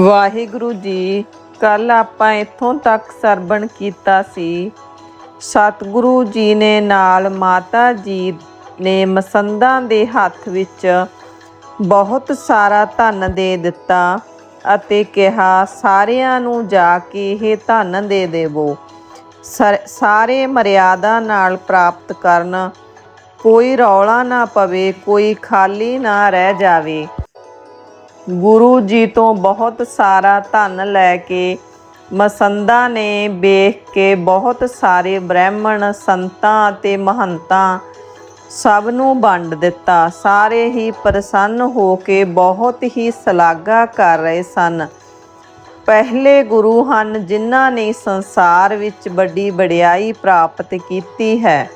ਵਾਹਿਗੁਰੂ ਜੀ ਕੱਲ ਆਪਾਂ ਇੱਥੋਂ ਤੱਕ ਸਰਬਣ ਕੀਤਾ ਸੀ। ਸਤਿਗੁਰੂ ਜੀ ਨੇ ਨਾਲ ਮਾਤਾ ਜੀ ਨੇ ਮਸੰਦਾਂ ਦੇ ਹੱਥ ਵਿੱਚ ਬਹੁਤ ਸਾਰਾ ਧਨ ਦੇ ਦਿੱਤਾ ਅਤੇ ਕਿਹਾ, ਸਾਰਿਆਂ ਨੂੰ ਜਾ ਕੇ ਇਹ ਧਨ ਦੇ ਦੇਵੋ। ਸਰ- ਸਾਰੇ ਮਰਿਆਦਾ ਨਾਲ ਪ੍ਰਾਪਤ ਕਰਨ। ਕੋਈ ਰੌਲਾ ਨਾ ਪਵੇ, ਕੋਈ ਖਾਲੀ ਨਾ ਰਹਿ ਜਾਵੇ। ਗੁਰੂ ਜੀ ਤੋਂ ਬਹੁਤ ਸਾਰਾ ਧਨ ਲੈ ਕੇ ਮਸੰਦਾ ਨੇ ਵੇਖ ਕੇ ਬਹੁਤ ਸਾਰੇ ਬ੍ਰਾਹਮਣ, ਸੰਤਾਂ ਅਤੇ ਮਹੰਤਾਂ ਸਭ ਨੂੰ ਵੰਡ ਦਿੱਤਾ। ਸਾਰੇ ਹੀ ਪ੍ਰਸੰਨ ਹੋ ਕੇ ਬਹੁਤ ਹੀ ਸ਼ਲਾਘਾ ਕਰ ਰਹੇ ਸਨ। ਪਹਿਲੇ ਗੁਰੂ ਹਨ ਜਿਨ੍ਹਾਂ ਨੇ ਸੰਸਾਰ ਵਿੱਚ ਵੱਡੀ ਵਡਿਆਈ ਪ੍ਰਾਪਤ ਕੀਤੀ ਹੈ।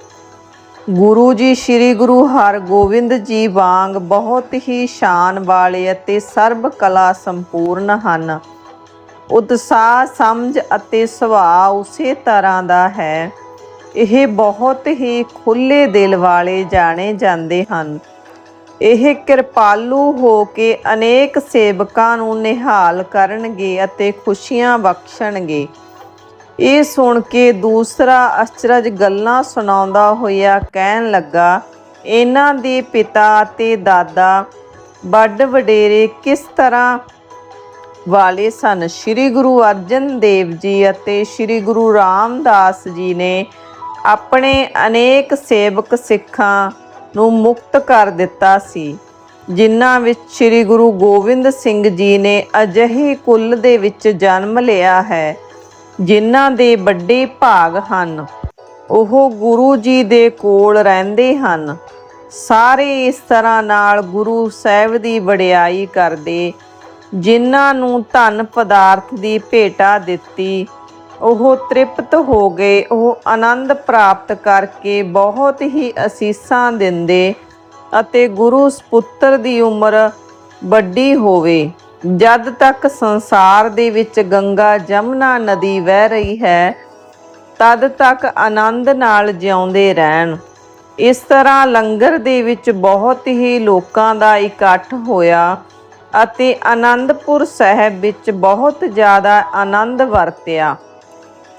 ਗੁਰੂ ਜੀ, ਸ੍ਰੀ ਗੁਰੂ ਹਰਗੋਬਿੰਦ ਜੀ ਵਾਂਗ ਬਹੁਤ ਹੀ ਸ਼ਾਨ ਵਾਲੇ ਅਤੇ ਸਰਬ ਕਲਾ ਸੰਪੂਰਨ ਹਨ। ਉਤਸ਼ਾਹ, ਸਮਝ ਅਤੇ ਸੁਭਾਅ ਉਸੇ ਤਰ੍ਹਾਂ ਦਾ ਹੈ। ਇਹ ਬਹੁਤ ਹੀ ਖੁੱਲੇ ਦਿਲ ਵਾਲੇ ਜਾਣੇ ਜਾਂਦੇ ਹਨ। ਇਹ ਕਿਰਪਾਲੂ ਹੋ ਕੇ ਅਨੇਕ ਸੇਵਕਾਂ ਨੂੰ ਨਿਹਾਲ ਕਰਨਗੇ ਅਤੇ ਖੁਸ਼ੀਆਂ ਬਖਸ਼ਣਗੇ। ਇਹ ਸੁਣ ਕੇ ਦੂਸਰਾ ਅਚਰਜ ਗੱਲਾਂ ਸੁਣਾਉਂਦਾ ਹੋਇਆ ਕਹਿਣ ਲੱਗਾ, ਇਹਨਾਂ ਦੇ ਪਿਤਾ ਅਤੇ ਦਾਦਾ ਵੱਡ ਵਡੇਰੇ ਕਿਸ ਤਰ੍ਹਾਂ ਵਾਲੇ ਸਨ? ਸ੍ਰੀ ਗੁਰੂ ਅਰਜਨ ਦੇਵ ਜੀ ਅਤੇ ਸ੍ਰੀ ਗੁਰੂ ਰਾਮਦਾਸ ਜੀ ਨੇ ਆਪਣੇ ਅਨੇਕ ਸੇਵਕ ਸਿੱਖਾਂ ਨੂੰ ਮੁਕਤ ਕਰ ਦਿੱਤਾ ਸੀ, ਜਿਨ੍ਹਾਂ ਵਿੱਚ ਸ੍ਰੀ ਗੁਰੂ ਗੋਬਿੰਦ ਸਿੰਘ ਜੀ ਨੇ ਅਜਿਹੇ ਕੁੱਲ ਦੇ ਵਿੱਚ ਜਨਮ ਲਿਆ ਹੈ। ਜਿਨ੍ਹਾਂ ਦੇ ਵੱਡੇ ਭਾਗ ਹਨ। ਉਹ ਗੁਰੂ ਜੀ ਦੇ ਕੋਲ ਰਹਿੰਦੇ ਹਨ। ਸਾਰੇ ਇਸ ਤਰ੍ਹਾਂ ਨਾਲ ਗੁਰੂ ਸਾਹਿਬ ਦੀ ਵਡਿਆਈ ਕਰਦੇ, ਜਿਨ੍ਹਾਂ ਨੂੰ ਧਨ ਪਦਾਰਥ ਦੀ ਭੇਟਾ ਦਿੱਤੀ। ਉਹ ਤ੍ਰਿਪਤ ਹੋ ਗਏ। ਉਹ ਆਨੰਦ ਪ੍ਰਾਪਤ ਕਰਕੇ ਬਹੁਤ ਹੀ ਅਸੀਸਾਂ ਦਿੰਦੇ ਅਤੇ ਗੁਰੂ ਸਪੁੱਤਰ ਦੀ ਉਮਰ ਵੱਡੀ ਹੋਵੇ। ਜਦ ਤੱਕ ਸੰਸਾਰ ਦੇ ਵਿੱਚ ਗੰਗਾ ਜਮਨਾ ਨਦੀ ਵਹਿ ਰਹੀ ਹੈ, ਤਦ ਤੱਕ ਆਨੰਦ ਨਾਲ ਜਿਉਂਦੇ ਰਹਿਣ। ਇਸ ਤਰ੍ਹਾਂ ਲੰਗਰ ਦੇ ਵਿੱਚ ਬਹੁਤ ਹੀ ਲੋਕਾਂ ਦਾ ਇਕੱਠ ਹੋਇਆ ਅਤੇ ਆਨੰਦਪੁਰ ਸਾਹਿਬ ਵਿੱਚ ਬਹੁਤ ਜ਼ਿਆਦਾ ਆਨੰਦ ਵਰਤਿਆ।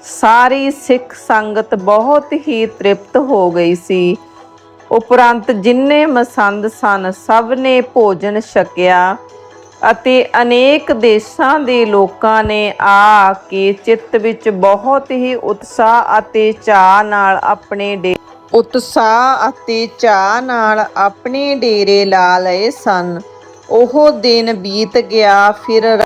ਸਾਰੀ ਸਿੱਖ ਸੰਗਤ ਬਹੁਤ ਹੀ ਤ੍ਰਿਪਤ ਹੋ ਗਈ ਸੀ। ਉਪਰੰਤ ਜਿੰਨੇ ਮਸੰਦ ਸਨ, ਸਭ ਨੇ ਭੋਜਨ ਛਕਿਆ। ਅਤੇ ਅਨੇਕ ਦੇਸ਼ਾਂ ਦੇ ਲੋਕਾਂ ਨੇ ਆ ਕੇ ਚਿੱਤ ਵਿੱਚ ਬਹੁਤ ਹੀ ਉਤਸ਼ਾਹ ਅਤੇ ਚਾਅ ਨਾਲ ਆਪਣੇ ਡੇ ਉਤਸ਼ਾਹ ਅਤੇ ਚਾਅ ਨਾਲ ਆਪਣੇ ਡੇਰੇ ਲਾ ਲਏ ਸਨ। ਉਹ ਦਿਨ ਬੀਤ ਗਿਆ, ਫਿਰ